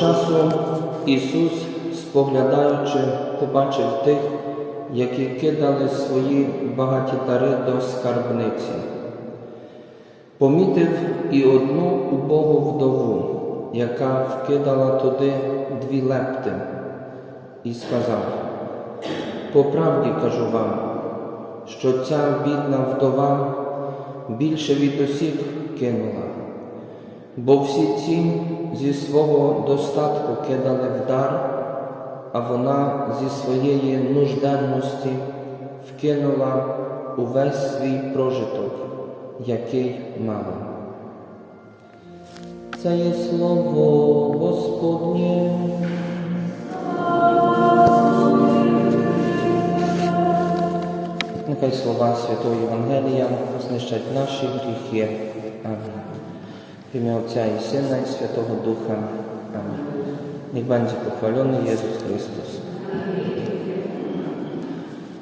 часу Ісус, споглядаючи, побачив тих, які кидали свої багаті дари до скарбниці. Помітив і одну убогу вдову, яка вкидала туди дві лепти, і сказав: По правді кажу вам, що ця бідна вдова більше від усіх кинула, бо всі ці зі свого достатку кидали в дар, а вона зі своєї нужденності вкинула увесь свій прожиток, який мала. Це є слово Господнє. Нехай слова Святого Євангелія знищать наші гріхи. В ім'я Отця і Сина, і Святого Духа. Амінь. Niech będzie pochwalony Jezus Chrystus.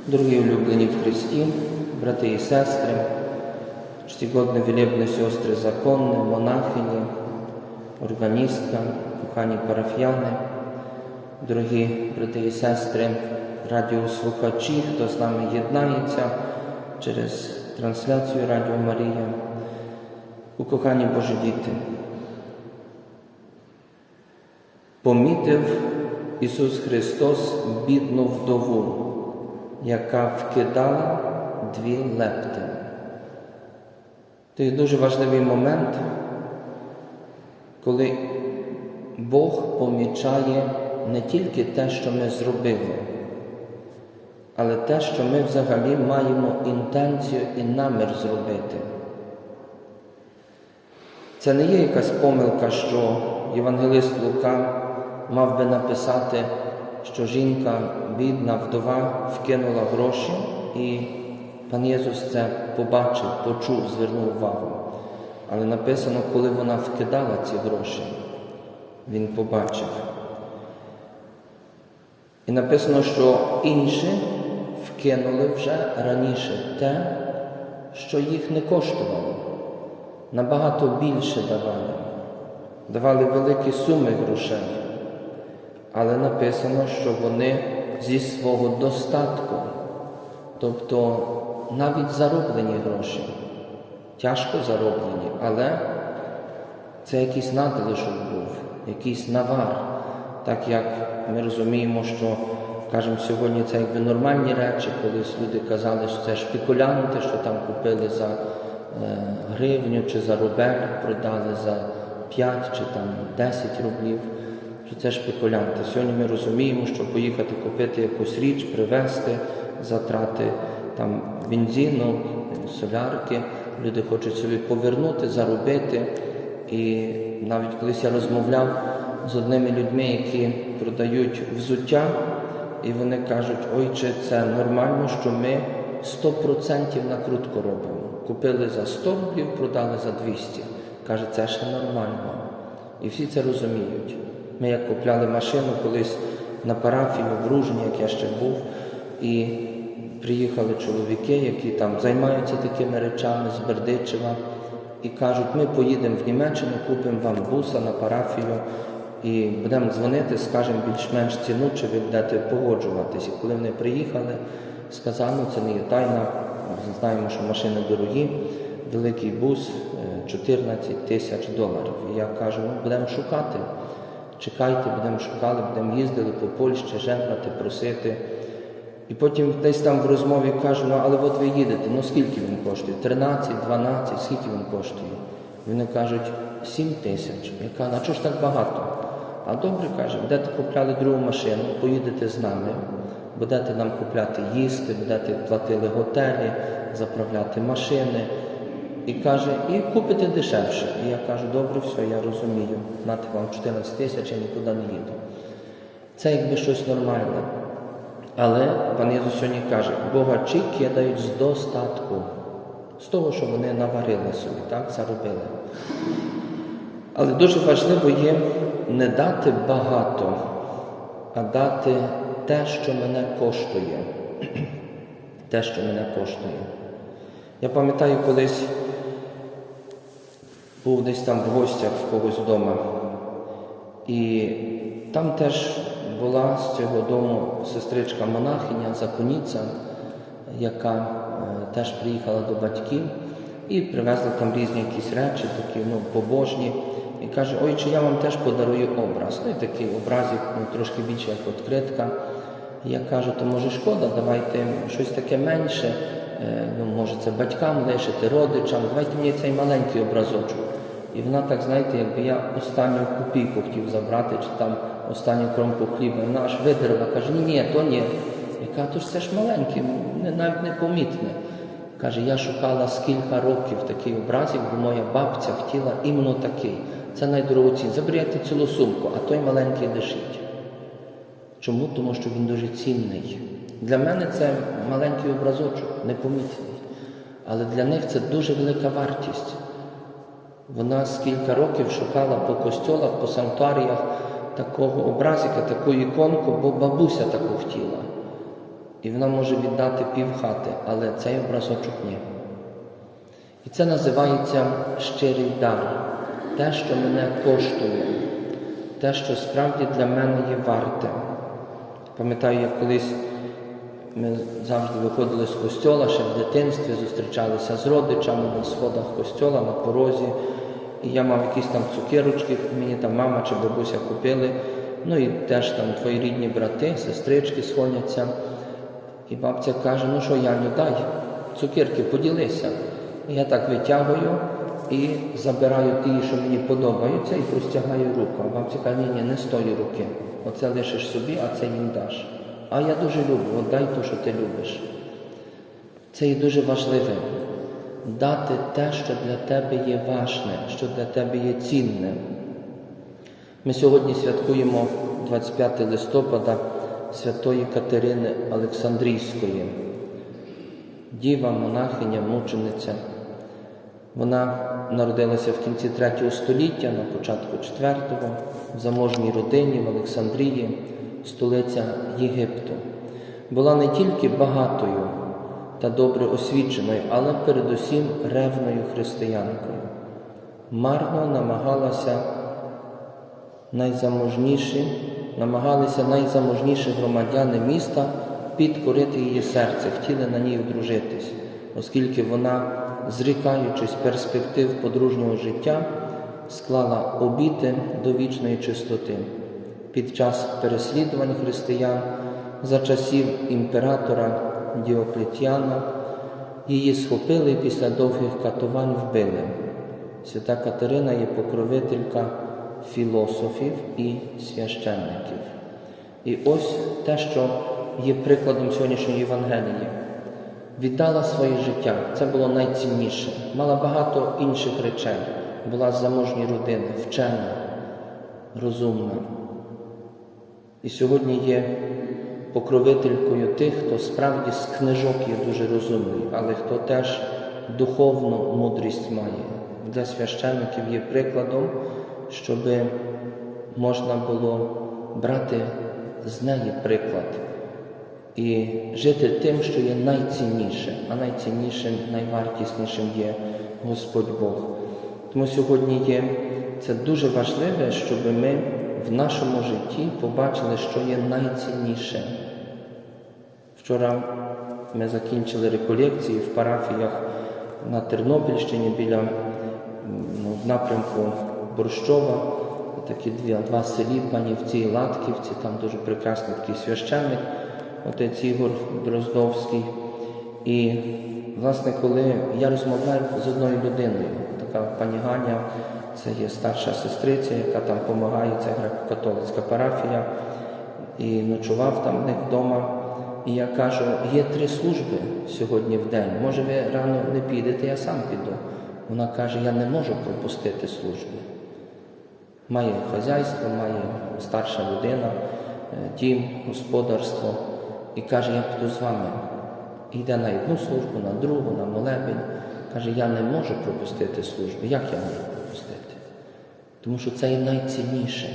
Дорогі улюблені в Христі, брати і сестри, czcigodne wielebne siostry zakonne, монахині, органістка, кохані парафіяни, дорогі брати і сестри, радіослухачі, хто з нами єднається через трансляцію Радіо Марія, укохані Божі діти. Помітив Ісус Христос бідну вдову, яка вкидала дві лепти. Це дуже важливий момент, коли Бог помічає не тільки те, що ми зробили, але те, що ми взагалі маємо інтенцію і намір зробити. Це не є якась помилка, що Євангелист Лука мав би написати, що жінка, бідна вдова, вкинула гроші, і пан Єсус це побачив, почув, звернув увагу. Але написано, коли вона вкидала ці гроші, він побачив. І написано, що інші вкинули вже раніше те, що їх не коштувало. Набагато більше давали, давали великі суми грошей. Але написано, що вони зі свого достатку, тобто навіть зароблені гроші, тяжко зароблені, але це якийсь надлишок був, якийсь навар, так як ми розуміємо, що кажемо сьогодні це якби нормальні речі, колись люди казали, що це шпекулянти, що там купили за гривню чи за рубель, продали за 5 чи там 10 рублів що це шпекулянти. Сьогодні ми розуміємо, що поїхати купити якусь річ, привезти, затрати там бензину, солярки, люди хочуть собі повернути, заробити. І навіть колись я розмовляв з одними людьми, які продають взуття, і вони кажуть, ой, чи це нормально, що ми 100% накрутку робимо. Купили за 100 рублів, продали за 200. Каже, це ще нормально. І всі це розуміють. Ми як купляли машину колись на парафію в Ружні, як я ще був, і приїхали чоловіки, які там займаються такими речами з Бердичева, і кажуть, ми поїдемо в Німеччину, купимо вам буса на парафію і будемо дзвонити, скажемо більш-менш ціну, чи ви будете погоджуватись. І коли вони приїхали, сказали, ну це не є тайна, знаємо, що машини дорогі, великий бус 14 тисяч доларів. І я кажу, ну будемо шукати. Чекайте, будемо шукали, будемо їздили по Польщі, жебрати, просити. І потім десь там в розмові кажу, ну але от ви їдете, ну скільки він коштує? 13, 12, скільки він коштує? Вони кажуть, 7 тисяч. Я кажу, а чого ж так багато? А добре каже, будете купляли другу машину, поїдете з нами, будете нам купляти їсти, будете платили готелі, заправляти машини. І каже, і купите дешевше. І я кажу, добре, все, я розумію. Нати вам 14 тисяч, я нікуди не їду. Це якби щось нормальне. Але пан Єсус сьогодні каже, богачі кидають з достатку, з того, що вони наварили собі, так, заробили. Але дуже важливо є не дати багато, а дати те, що мене коштує. Те, що мене коштує. Я пам'ятаю, колись був десь там в гостях в когось вдома. І там теж була з цього дому сестричка монахиня, законниця, яка е, теж приїхала до батьків і привезла там різні якісь речі, такі ну, побожні. І каже, ой, чи я вам теж подарую образ. Ну і такий образик, ну, трошки більше як відкритка. Я кажу, то може шкода, давайте щось таке менше, е, ну може це батькам лишити, родичам, давайте мені цей маленький образочок. І вона так, знаєте, якби я останню копійку хотів забрати, чи там останню кромку хліба, вона аж видерла, каже, ні, ні, то ні. Я кажу, то ж це ж маленьке, навіть непомітне. Каже, я шукала скільки років такий образик, бо моя бабця хотіла іменно такий. Це найдорогоцінніше. Заберете цілу сумку, а той маленький лишить. Чому? Тому що він дуже цінний. Для мене це маленький образочок, непомітний. Але для них це дуже велика вартість. Вона скільки років шукала по костьолах, по санктуаріях такого образика, таку іконку, бо бабуся таку хотіла. І вона може віддати пів хати, але цей образочок ні. І це називається щирий дар, те, що мене коштує, те, що справді для мене є варте. Пам'ятаю, як колись ми завжди виходили з костьола, ще в дитинстві зустрічалися з родичами на сходах костьола, на порозі. І я мав якісь там цукерочки, мені там мама чи бабуся купили. Ну і теж там твої рідні брати, сестрички сходяться. І бабця каже, ну що, Яню, дай, цукерки поділися. І я так витягую і забираю ті, що мені подобаються, і простягаю руку. А бабця каже, ні, ні, не з тої руки. Оце лишиш собі, а це їм даш. А я дуже люблю, от дай то, що ти любиш. Це є дуже важливе. Дати те, що для тебе є важне, що для тебе є цінне. Ми сьогодні святкуємо 25 листопада святої Катерини Олександрійської, діва, монахиня, мучениця. Вона народилася в кінці 3 століття, на початку 4-го, в заможній родині в Олександрії, столиця Єгипту. Була не тільки багатою та добре освіченою, але передусім ревною християнкою. Марно намагалася найзаможніші, намагалися найзаможніші громадяни міста підкорити її серце, хотіли на ній одружитись, оскільки вона, зрікаючись перспектив подружнього життя, склала обіти до вічної чистоти. Під час переслідувань християн за часів імператора Діоклетіана її схопили і після довгих катувань вбили. Свята Катерина є покровителька філософів і священників. І ось те, що є прикладом сьогоднішньої Євангелії. Віддала своє життя, це було найцінніше. Мала багато інших речей. Була з заможньої родини, вчена, розумна. І сьогодні є покровителькою тих, хто справді з книжок є дуже розумний, але хто теж духовну мудрість має. Для священників є прикладом, щоб можна було брати з неї приклад і жити тим, що є найцінніше, а найціннішим, найвартіснішим є Господь Бог. Тому сьогодні є це дуже важливе, щоб ми в нашому житті побачили, що є найцінніше. Вчора ми закінчили реколекції в парафіях на Тернопільщині біля ну, напрямку Борщова, такі дві, два селі, Панівці і Латківці, там дуже прекрасний такий священник, отець Ігор Дроздовський. І, власне, коли я розмовляю з одною людиною, така пані Ганя, це є старша сестриця, яка там допомагає, це греко-католицька парафія, і ночував там в них вдома. І я кажу, є три служби сьогодні в день. Може, ви рано не підете, я сам піду. Вона каже, я не можу пропустити служби. Має хазяйство, має старша людина, дім, господарство. І каже, я піду з вами. Йде на одну службу, на другу, на молебень. Каже, я не можу пропустити служби. Як я можу пропустити? Тому що це є найцінніше.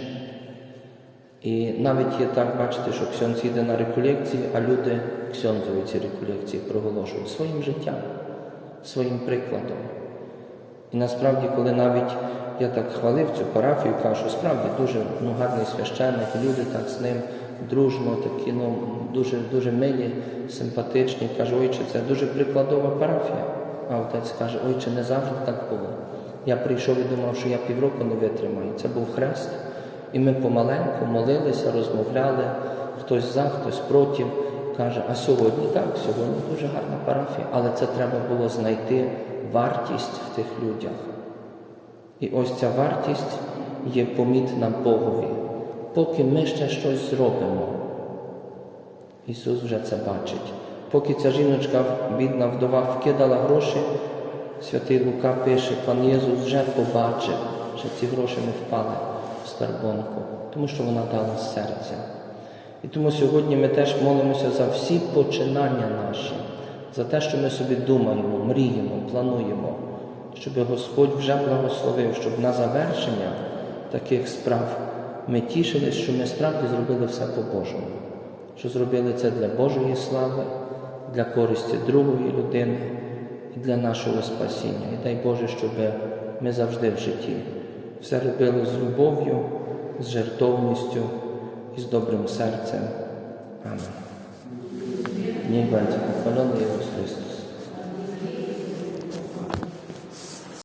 І навіть є так, бачите, що ксьонц їде на реколекції, а люди ксьонзові ці реколекції проголошують своїм життям, своїм прикладом. І насправді, коли навіть я так хвалив цю парафію, кажу, справді дуже ну, гарний священник, люди так з ним дружно, такі ну, дуже, дуже милі, симпатичні. Каже, ойче, це дуже прикладова парафія. А отець каже, ойче, не завжди так було. Я прийшов і думав, що я півроку не витримаю. Це був хрест. І ми помаленьку молилися, розмовляли, хтось за, хтось проти. Каже, а сьогодні так, сьогодні дуже гарна парафія, але це треба було знайти вартість в тих людях. І ось ця вартість є помітна Богові. Поки ми ще щось зробимо, Ісус вже це бачить. Поки ця жіночка, бідна вдова, вкидала гроші, святий Лука пише, пан Єсус вже побачив, що ці гроші не впали в старбонку, тому що вона дала з серця. І тому сьогодні ми теж молимося за всі починання наші, за те, що ми собі думаємо, мріємо, плануємо, щоб Господь вже благословив, щоб на завершення таких справ ми тішились, що ми справді зробили все по-божому, що зробили це для Божої слави, для користі другої людини і для нашого спасіння. І дай Боже, щоб ми завжди в житті все робили з любов'ю, з жертовністю і з добрим серцем. Niech będzie pochwalony Jezus